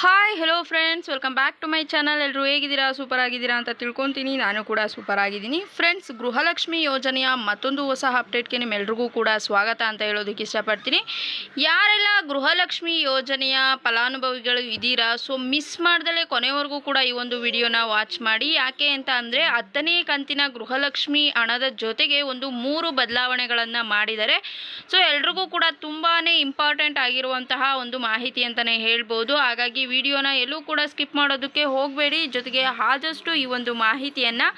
Hi hello friends welcome back to my channel ಎಲ್ಲರೂ ಹೇಗಿದ್ದೀರಾ? Super ಆಗಿದ್ದೀರಾ ಅಂತ ತಿಳ್ಕೊತೀನಿ. ನಾನು ಕೂಡ ಸೂಪರ್ ಆಗಿದ್ದೀನಿ. ಫ್ರೆಂಡ್ಸ್ ಗೃಹಲಕ್ಷ್ಮಿ ಯೋಜನೆಯ ಮತ್ತೊಂದು ಹೊಸ ಅಪ್ಡೇಟ್ಗೆ ನಿಮ್ಮೆಲ್ರಿಗೂ ಕೂಡ ಸ್ವಾಗತ ಅಂತ ಹೇಳೋದಕ್ಕೆ ಇಷ್ಟಪಡ್ತೀನಿ. ಯಾರೆಲ್ಲ ಗೃಹಲಕ್ಷ್ಮಿ ಯೋಜನೆಯ ಫಲಾನುಭವಿಗಳು ಇದ್ದೀರಾ? ಸೊ ಮಿಸ್ ಮಾಡ್ದಲೇ ಕೊನೆವರೆಗೂ ಕೂಡ ಈ ಒಂದು ವಿಡಿಯೋನ ವಾಚ್ ಮಾಡಿ. ಯಾಕೆ ಅಂತ ಅಂದರೆ, ಹತ್ತನೇ ಕಂತಿನ ಗೃಹಲಕ್ಷ್ಮಿ ಹಣದ ಜೊತೆಗೆ ಒಂದು ಮೂರು ಬದಲಾವಣೆಗಳನ್ನು ಮಾಡಿದ್ದಾರೆ. ಸೊ ಎಲ್ರಿಗೂ ಕೂಡ ತುಂಬಾ ಇಂಪಾರ್ಟೆಂಟ್ ಆಗಿರುವಂತಹ ಒಂದು ಮಾಹಿತಿ ಅಂತಲೇ ಹೇಳ್ಬೋದು. ಹಾಗಾಗಿ ವಿಡಿಯೋನ ಎಲ್ಲೂ ಕೂಡ ಸ್ಕಿಪ್ ಮಾಡೋದಕ್ಕೆ ಹೋಗಬೇಡಿ. ಜೊತೆಗೆ ಆದಷ್ಟು ಈ ಒಂದು ಮಾಹಿತಿಯನ್ನು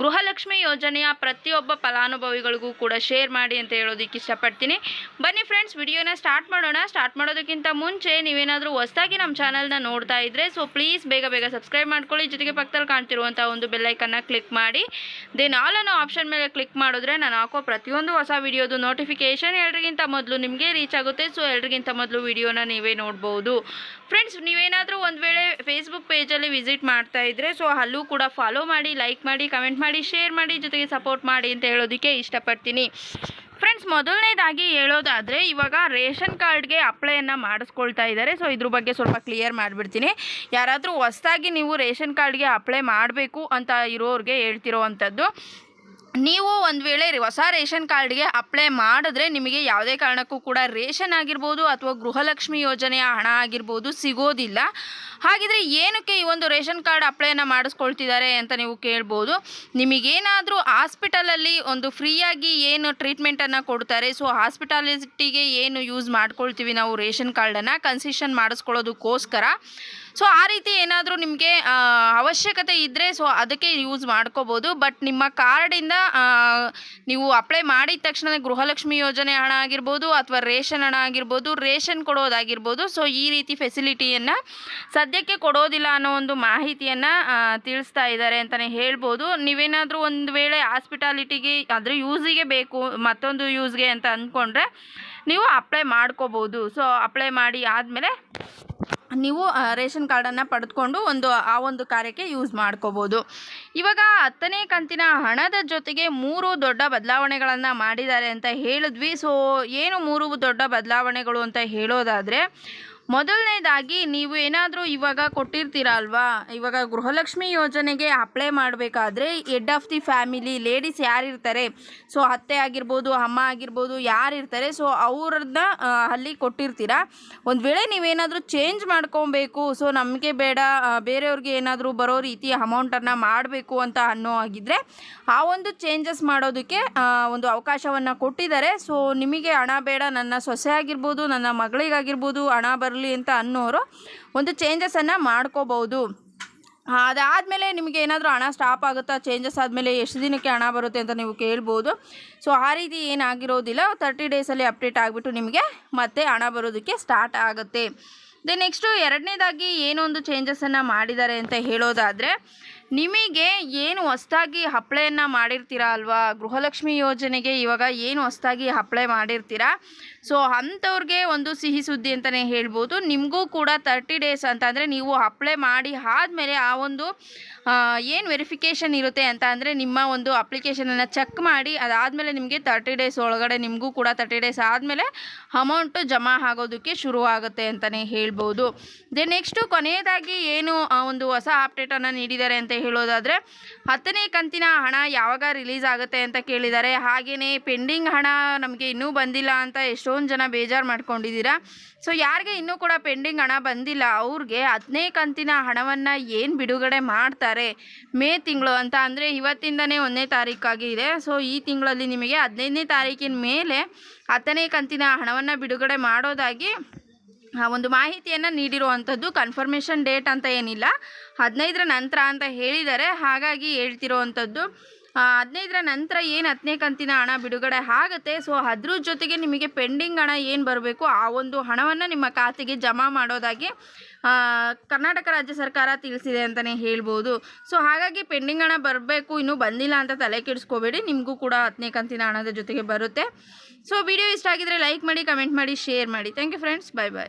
ಗೃಹಲಕ್ಷ್ಮಿ ಯೋಜನೆಯ ಪ್ರತಿಯೊಬ್ಬ ಫಲಾನುಭವಿಗಳಿಗೂ ಕೂಡ ಶೇರ್ ಮಾಡಿ ಅಂತ ಹೇಳೋದಕ್ಕೆ ಇಷ್ಟಪಡ್ತೀನಿ. ಬನ್ನಿ ಫ್ರೆಂಡ್ಸ್ ವಿಡಿಯೋನ ಸ್ಟಾರ್ಟ್ ಮಾಡೋಣ. ಸ್ಟಾರ್ಟ್ ಮಾಡೋದಕ್ಕಿಂತ ಮುಂಚೆ ನೀವೇನಾದರೂ ಹೊಸದಾಗಿ ನಮ್ಮ ಚಾನಲ್ನ ನೋಡ್ತಾ ಇದ್ದರೆ ಸೊ ಪ್ಲೀಸ್ ಬೇಗ ಬೇಗ ಸಬ್ಸ್ಕ್ರೈಬ್ ಮಾಡ್ಕೊಳ್ಳಿ. ಜೊತೆಗೆ ಪಕ್ಕದಲ್ಲಿ ಕಾಣ್ತಿರುವಂಥ ಒಂದು ಬೆಲ್ಲೈಕನ್ನ ಕ್ಲಿಕ್ ಮಾಡಿ. ದೆನ್ ಆಲ್ ಅನ್ನೋ ಆಪ್ಷನ್ ಮೇಲೆ ಕ್ಲಿಕ್ ಮಾಡಿದ್ರೆ ನಾನು ಹಾಕೋ ಪ್ರತಿಯೊಂದು ಹೊಸ ವಿಡಿಯೋದು ನೋಟಿಫಿಕೇಷನ್ ಎಲ್ರಿಗಿಂತ ಮೊದಲು ನಿಮಗೆ ರೀಚ್ ಆಗುತ್ತೆ. ಸೊ ಎಲ್ರಿಗಿಂತ ಮೊದಲು ವಿಡಿಯೋನ ನೀವೇ ನೋಡ್ಬೋದು. ಫ್ರೆಂಡ್ಸ್ ನೀವೇನಾದರೂ ಒಂದು ವೇಳೆ ಫೇಸ್ಬುಕ್ ಪೇಜಲ್ಲಿ ವಿಸಿಟ್ ಮಾಡ್ತಾ ಇದ್ದರೆ ಸೊ ಅಲ್ಲೂ ಕೂಡ ಫಾಲೋ ಮಾಡಿ ಲೈಕ್ ಮಾಡಿ ಕಮೆಂಟ್ ಮಾಡಿ ಶೇರ್ ಮಾಡಿ, ಜೊತೆಗೆ ಸಪೋರ್ಟ್ ಮಾಡಿ ಅಂತ ಹೇಳೋದಕ್ಕೆ ಇಷ್ಟಪಡ್ತೀನಿ. ಫ್ರೆಂಡ್ಸ್ ಮೊದಲನೇದಾಗಿ ಹೇಳೋದಾದರೆ, ಇವಾಗ ರೇಷನ್ ಕಾರ್ಡ್ಗೆ ಅಪ್ಲೈಯನ್ನು ಮಾಡಿಸ್ಕೊಳ್ತಾ ಇದ್ದಾರೆ ಸೊ ಇದ್ರ ಬಗ್ಗೆ ಸ್ವಲ್ಪ ಕ್ಲಿಯರ್ ಮಾಡಿಬಿಡ್ತೀನಿ. ಯಾರಾದರೂ ಹೊಸ್ದಾಗಿ ನೀವು ರೇಷನ್ ಕಾರ್ಡ್ಗೆ ಅಪ್ಲೈ ಮಾಡಬೇಕು ಅಂತ ಇರೋರಿಗೆ ಹೇಳ್ತಿರೋ ಅಂಥದ್ದು ನೀವು ಒಂದು ವೇಳೆ ಹೊಸ ರೇಷನ್ ಕಾರ್ಡ್ಗೆ ಅಪ್ಲೈ ಮಾಡಿದ್ರೆ ನಿಮಗೆ ಯಾವುದೇ ಕಾರಣಕ್ಕೂ ಕೂಡ ರೇಷನ್ ಆಗಿರ್ಬೋದು ಅಥವಾ ಗೃಹಲಕ್ಷ್ಮಿ ಯೋಜನೆಯ ಹಣ ಆಗಿರ್ಬೋದು ಸಿಗೋದಿಲ್ಲ. ಹಾಗಿದ್ರೆ ಏನಕ್ಕೆ ಈ ಒಂದು ರೇಷನ್ ಕಾರ್ಡ್ ಅಪ್ಲೈನ ಮಾಡಿಸ್ಕೊಳ್ತಿದ್ದಾರೆ ಅಂತ ನೀವು ಕೇಳ್ಬೋದು. ನಿಮಗೇನಾದರೂ ಹಾಸ್ಪಿಟಲಲ್ಲಿ ಒಂದು ಫ್ರೀಯಾಗಿ ಏನು ಟ್ರೀಟ್ಮೆಂಟನ್ನು ಕೊಡ್ತಾರೆ ಸೊ ಹಾಸ್ಪಿಟಾಲಿಟಿಗೆ ಏನು ಯೂಸ್ ಮಾಡ್ಕೊಳ್ತೀವಿ ನಾವು ರೇಷನ್ ಕಾರ್ಡನ್ನು ಕನ್ಸಿಷನ್ ಮಾಡಿಸ್ಕೊಳ್ಳೋದಕ್ಕೋಸ್ಕರ. ಸೊ ಆ ರೀತಿ ಏನಾದರೂ ನಿಮಗೆ ಅವಶ್ಯಕತೆ ಇದ್ದರೆ ಸೊ ಅದಕ್ಕೆ ಯೂಸ್ ಮಾಡ್ಕೋಬೋದು. ಬಟ್ ನಿಮ್ಮ ಕಾರ್ಡಿಂದ ನೀವು ಅಪ್ಲೈ ಮಾಡಿದ ತಕ್ಷಣ ಗೃಹಲಕ್ಷ್ಮಿ ಯೋಜನೆ ಹಣ ಆಗಿರ್ಬೋದು ಅಥವಾ ರೇಷನ್ ಹಣ ಆಗಿರ್ಬೋದು, ರೇಷನ್ ಕೊಡೋದಾಗಿರ್ಬೋದು. ಸೊ ಈ ರೀತಿ ಫೆಸಿಲಿಟಿಯನ್ನು ಸದ್ಯಕ್ಕೆ ಕೊಡೋದಿಲ್ಲ ಅನ್ನೋ ಒಂದು ಮಾಹಿತಿಯನ್ನು ತಿಳಿಸ್ತಾ ಇದ್ದಾರೆ ಅಂತಲೇ ಹೇಳ್ಬೋದು. ನೀವೇನಾದರೂ ಒಂದು ವೇಳೆ ಹಾಸ್ಪಿಟಾಲಿಟಿಗೆ ಅದರ ಯೂಸಿಗೆ ಬೇಕು, ಮತ್ತೊಂದು ಯೂಸ್ಗೆ ಅಂತ ಅಂದ್ಕೊಂಡ್ರೆ ನೀವು ಅಪ್ಲೈ ಮಾಡ್ಕೋಬೋದು. ಸೊ ಅಪ್ಲೈ ಮಾಡಿ ಆದಮೇಲೆ ನೀವು ರೇಷನ್ ಕಾರ್ಡನ್ನು ಪಡೆದುಕೊಂಡು ಒಂದು, ಆ ಒಂದು ಕಾರ್ಯಕ್ಕೆ ಯೂಸ್ ಮಾಡ್ಕೋಬೋದು. ಇವಾಗ ಹತ್ತನೇ ಕಂತಿನ ಹಣದ ಜೊತೆಗೆ ಮೂರು ದೊಡ್ಡ ಬದಲಾವಣೆಗಳನ್ನು ಮಾಡಿದ್ದಾರೆ ಅಂತ ಹೇಳಿದ್ವಿ. ಸೊ, ಏನು ಮೂರು ದೊಡ್ಡ ಬದಲಾವಣೆಗಳು ಅಂತ ಹೇಳೋದಾದರೆ ಮೊದಲನೇದಾಗಿ ನೀವು ಏನಾದರೂ ಇವಾಗ ಕೊಟ್ಟಿರ್ತೀರ ಅಲ್ವಾ? ಇವಾಗ ಗೃಹಲಕ್ಷ್ಮಿ ಯೋಜನೆಗೆ ಅಪ್ಲೈ ಮಾಡಬೇಕಾದ್ರೆ head of the family ladies ಯಾರಿರ್ತಾರೆ? ಸೊ ಅತ್ತೆ ಆಗಿರ್ಬೋದು, ಅಮ್ಮ ಆಗಿರ್ಬೋದು, ಯಾರಿರ್ತಾರೆ? ಸೊ ಅವ್ರನ್ನ ಅಲ್ಲಿ ಕೊಟ್ಟಿರ್ತೀರ? ಒಂದು ವೇಳೆ ನೀವೇನಾದರೂ ಚೇಂಜ್ ಮಾಡ್ಕೊಬೇಕು ಸೊ ನಮಗೆ ಬೇಡ ಬೇರೆಯವ್ರಿಗೆ ಏನಾದರೂ ಬರೋ ರೀತಿ ಅಮೌಂಟನ್ನು ಮಾಡಬೇಕು ಅಂತ ಅನ್ನೋ ಆಗಿದ್ದರೆ ಆ ಒಂದು ಚೇಂಜಸ್ ಮಾಡೋದಕ್ಕೆ ಒಂದು ಅವಕಾಶವನ್ನು ಕೊಟ್ಟಿದ್ದಾರೆ. ಸೊ ನಿಮಗೆ ಹಣ ಬೇಡ, ನನ್ನ ಸೊಸೆ ಆಗಿರ್ಬೋದು, ನನ್ನ ಮಗಳಿಗಾಗಿರ್ಬೋದು, ಹಣ ಬರಲಿ ಅಂತ ಅನ್ನೋರು ಒಂದು ಚೇಂಜಸನ್ನು ಮಾಡ್ಕೋಬೋದು ಅದಾದಮೇಲೆ ನಿಮಗೆ ಏನಾದರೂ ಹಣ ಸ್ಟಾಪ್ ಆಗುತ್ತಾ? ಚೇಂಜಸ್ ಆದಮೇಲೆ ಎಷ್ಟು ದಿನಕ್ಕೆ ಹಣ ಬರುತ್ತೆ ಅಂತ ನೀವು ಕೇಳ್ಬೋದು. ಸೊ ಆ ರೀತಿ ಏನಾಗಿರೋದಿಲ್ಲ. ತರ್ಟಿ ಡೇಸಲ್ಲಿ ಅಪ್ಡೇಟ್ ಆಗಿಬಿಟ್ಟು ನಿಮಗೆ ಮತ್ತೆ ಹಣ ಬರೋದಕ್ಕೆ ಸ್ಟಾರ್ಟ್ ಆಗುತ್ತೆ. ದೆನ್ ನೆಕ್ಸ್ಟು ಎರಡನೇದಾಗಿ ಏನೊಂದು ಚೇಂಜಸನ್ನು ಮಾಡಿದ್ದಾರೆ ಅಂತ ಹೇಳೋದಾದರೆ ನಿಮಗೆ ಏನು ಹೊಸ್ದಾಗಿ ಅಪ್ಲೈಯನ್ನು ಮಾಡಿರ್ತೀರಾ ಅಲ್ವಾ? ಗೃಹಲಕ್ಷ್ಮಿ ಯೋಜನೆಗೆ ಇವಾಗ ಏನು ಹೊಸ್ದಾಗಿ ಅಪ್ಲೈ ಮಾಡಿರ್ತೀರಾ? ಸೊ ಅಂಥವ್ರಿಗೆ ಒಂದು ಸಿಹಿ ಸುದ್ದಿ ಅಂತಲೇ ಹೇಳ್ಬೋದು. ನಿಮಗೂ ಕೂಡ ತರ್ಟಿ ಡೇಸ್ ಅಂತ ನೀವು ಅಪ್ಲೈ ಮಾಡಿ ಆದಮೇಲೆ ಆ ಒಂದು ಏನು ವೆರಿಫಿಕೇಷನ್ ಇರುತ್ತೆ ಅಂತ ಅಂದರೆ ನಿಮ್ಮ ಒಂದು ಅಪ್ಲಿಕೇಶನನ್ನು ಚೆಕ್ ಮಾಡಿ, ಅದಾದಮೇಲೆ ನಿಮಗೆ ತರ್ಟಿ ಡೇಸ್ ಒಳಗಡೆ ನಿಮಗೂ ಕೂಡ ತರ್ಟಿ ಡೇಸ್ ಆದಮೇಲೆ ಅಮೌಂಟು ಜಮಾ ಆಗೋದಕ್ಕೆ ಶುರುವಾಗುತ್ತೆ ಅಂತಲೇ ಹೇಳ್ಬೋದು. ದೆನ್ ನೆಕ್ಸ್ಟು ಕೊನೆಯದಾಗಿ ಏನು ಒಂದು ಹೊಸ ಅಪ್ಡೇಟನ್ನು ನೀಡಿದ್ದಾರೆ ಅಂತ ಹೇಳೋದಾದರೆ ಹತ್ತನೇ ಕಂತಿನ ಹಣ ಯಾವಾಗ ರಿಲೀಸ್ ಆಗುತ್ತೆ ಅಂತ ಕೇಳಿದ್ದಾರೆ. ಹಾಗೆಯೇ ಪೆಂಡಿಂಗ್ ಹಣ ನಮಗೆ ಇನ್ನೂ ಬಂದಿಲ್ಲ ಅಂತ ಎಷ್ಟೊಂದು ಜನ ಬೇಜಾರು ಮಾಡ್ಕೊಂಡಿದ್ದೀರಾ? ಸೊ ಯಾರಿಗೆ ಇನ್ನೂ ಕೂಡ ಪೆಂಡಿಂಗ್ ಹಣ ಬಂದಿಲ್ಲ, ಅವ್ರಿಗೆ ಹತ್ತನೇ ಕಂತಿನ ಹಣವನ್ನು ಏನು ಬಿಡುಗಡೆ ಮಾಡ್ತಾರೆ ಮೇ ತಿಂಗಳು ಅಂತ ಅಂದರೆ ಇವತ್ತಿಂದನೇ ಒಂದನೇ ತಾರೀಕಾಗಿದೆ ಸೊ ಈ ತಿಂಗಳಲ್ಲಿ ನಿಮಗೆ ಹದಿನೈದನೇ ತಾರೀಕಿನ ಮೇಲೆ ಹತ್ತನೇ ಕಂತಿನ ಹಣವನ್ನು ಬಿಡುಗಡೆ ಮಾಡೋದಾಗಿ ಒಂದು ಮಾಹಿತಿಯನ್ನು ನೀಡಿರುವಂಥದ್ದು ಕನ್ಫರ್ಮೇಷನ್ ಡೇಟ್ ಅಂತ ಏನಿಲ್ಲ. ಹದಿನೈದರ ನಂತರ ಅಂತ ಹೇಳಿದ್ದಾರೆ ಹಾಗಾಗಿ ಹೇಳ್ತಿರೋವಂಥದ್ದು ಆ, ಹದಿನೈದರ ನಂತರ ಏನು ಹತ್ತನೇ ಕಂತಿನ ಹಣ ಬಿಡುಗಡೆ ಆಗುತ್ತೆ? ಸೊ ಅದ್ರ ಜೊತೆಗೆ ನಿಮಗೆ ಪೆಂಡಿಂಗ್ ಹಣ ಏನು ಬರಬೇಕು? ಆ ಒಂದು ಹಣವನ್ನು ನಿಮ್ಮ ಖಾತೆಗೆ ಜಮಾ ಮಾಡೋದಾಗಿ ಕರ್ನಾಟಕ ರಾಜ್ಯ ಸರ್ಕಾರ ತಿಳಿಸಿದೆ ಅಂತಲೇ ಹೇಳ್ಬೋದು. ಸೊ ಹಾಗಾಗಿ ಪೆಂಡಿಂಗ್ ಹಣ ಬರಬೇಕು ಇನ್ನೂ ಬಂದಿಲ್ಲ ಅಂತ ತಲೆ ಕೆಡಿಸ್ಕೋಬೇಡಿ. ನಿಮಗೂ ಕೂಡ ಹತ್ತನೇ ಕಂತಿನ ಹಣದ ಜೊತೆಗೆ ಬರುತ್ತೆ. ಸೊ ವಿಡಿಯೋ ಇಷ್ಟ ಆಗಿದ್ರೆ ಲೈಕ್ ಮಾಡಿ ಕಮೆಂಟ್ ಮಾಡಿ ಶೇರ್ ಮಾಡಿ. Thank you friends bye bye